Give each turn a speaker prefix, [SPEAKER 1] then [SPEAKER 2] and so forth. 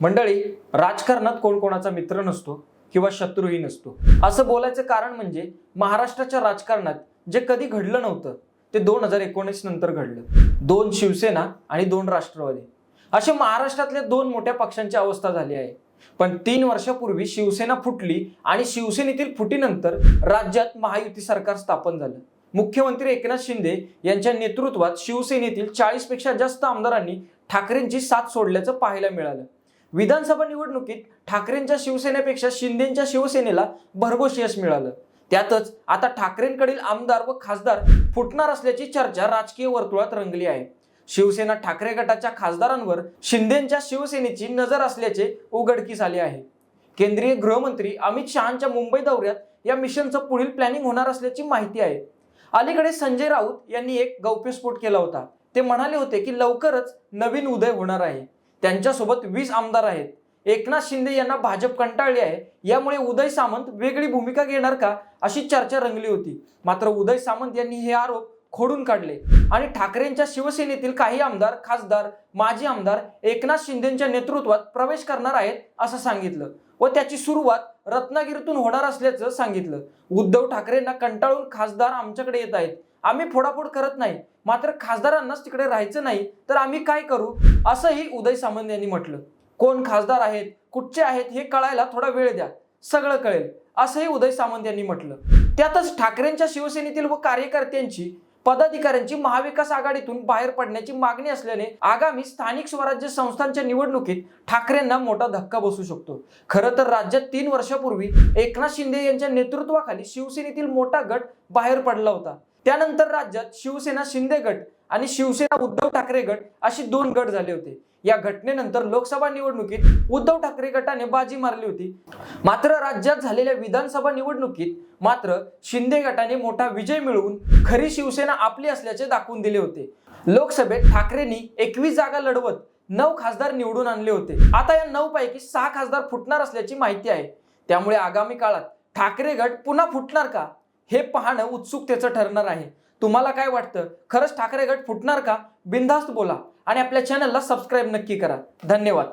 [SPEAKER 1] मंडळी राजकारणात कोण कोणाचा मित्र नसतो किंवा शत्रूही नसतो. असं बोलायचं कारण म्हणजे महाराष्ट्राच्या राजकारणात जे कधी घडलं नव्हतं ते दोन हजार एकोणीस नंतर घडलं. दोन शिवसेना आणि दोन राष्ट्रवादी. असे महाराष्ट्रातल्या दोन मोठ्या पक्षांची अवस्था झाली आहे. पण तीन वर्षापूर्वी शिवसेना फुटली आणि शिवसेनेतील फुटीनंतर राज्यात महायुती सरकार स्थापन झालं. मुख्यमंत्री एकनाथ शिंदे यांच्या नेतृत्वात शिवसेनेतील चाळीसपेक्षा जास्त आमदारांनी ठाकरेंची साथ सोडल्याचं पाहायला मिळालं. विधानसभा निवडणुकीत ठाकरेंच्या शिवसेनेपेक्षा शिंदेच्या शिवसेनेला भरघोस यश मिळालं. त्यातच आता ठाकरेंकडील आमदार व खासदार फुटणार असल्याची चर्चा राजकीय वर्तुळात रंगली आहे. शिवसेना ठाकरे गटाच्या खासदारांवर शिंदेच्या शिवसेनेची नजर असल्याचे उघडकीस आले आहे. केंद्रीय गृहमंत्री अमित शहांच्या मुंबई दौऱ्यात या मिशनचं पुढील प्लॅनिंग होणार असल्याची माहिती आहे. अलीकडे संजय राऊत यांनी एक गौप्यस्फोट केला होता. ते म्हणाले होते की लवकरच नवीन उदय होणार आहे. त्यांच्यासोबत वीस आमदार आहेत. एकनाथ शिंदे यांना भाजप कंटाळली आहे. यामुळे उदय सामंत वेगळी भूमिका घेणार का अशी चर्चा रंगली होती. मात्र उदय सामंत यांनी हे आरोप खोडून काढले. आणि ठाकरेंच्या शिवसेनेतील काही आमदार खासदार माजी आमदार एकनाथ शिंदेच्या नेतृत्वात प्रवेश करणार आहेत असं सांगितलं व त्याची सुरुवात रत्नागिरीतून होणार असल्याचं सांगितलं. उद्धव ठाकरेंना कंटाळून खासदार आमच्याकडे येत आहेत. आम्ही फोडाफोड करत नाही. मात्र खासदारांनाच तिकडे राहायचं नाही तर आम्ही काय करू? असंही उदय सामंत यांनी म्हटलं. कोण खासदार आहेत कुठचे आहेत हे कळायला थोडा वेळ द्या. सगळं कळेल. असंही उदय सामंत यांनी म्हटलं. त्यातच ठाकरेंच्या शिवसेनेतील व कार्यकर्त्यांची पदाधिकाऱ्यांची महाविकास आघाडीतून बाहेर पडण्याची मागणी असल्याने आगामी स्थानिक स्वराज्य संस्थांच्या निवडणुकीत ठाकरेंना मोठा धक्का बसू शकतो. खरं तर राज्यात तीन वर्षापूर्वी एकनाथ शिंदे यांच्या नेतृत्वाखाली शिवसेनेतील मोठा गट बाहेर पडला होता. त्यानंतर राज्यात शिवसेना शिंदे गट आणि शिवसेना उद्धव ठाकरे गट अशी दोन गट झाले होते. या घटनेनंतर लोकसभा निवडणुकीत उद्धव ठाकरे गटाने बाजी मारली होती. मात्र राज्यात झालेल्या विधानसभा निवडणुकीत मात्र शिंदे गटाने मोठा विजय मिळवून खरी शिवसेना आपली असल्याचे दाखवून दिले होते. लोकसभेत ठाकरेंनी एकवीस जागा लढवत नऊ खासदार निवडून आणले होते. आता या नऊ पैकी सहा खासदार फुटणार असल्याची माहिती आहे. त्यामुळे आगामी काळात ठाकरे गट पुन्हा फुटणार का? हे पाहणं उत्सुकतेचं ठरणार आहे. तुम्हाला काय वाटतं? खरंच ठाकरे गट फुटणार का? बिनधास्त बोला आणि आपल्या चॅनलला सबस्क्राईब नक्की करा. धन्यवाद.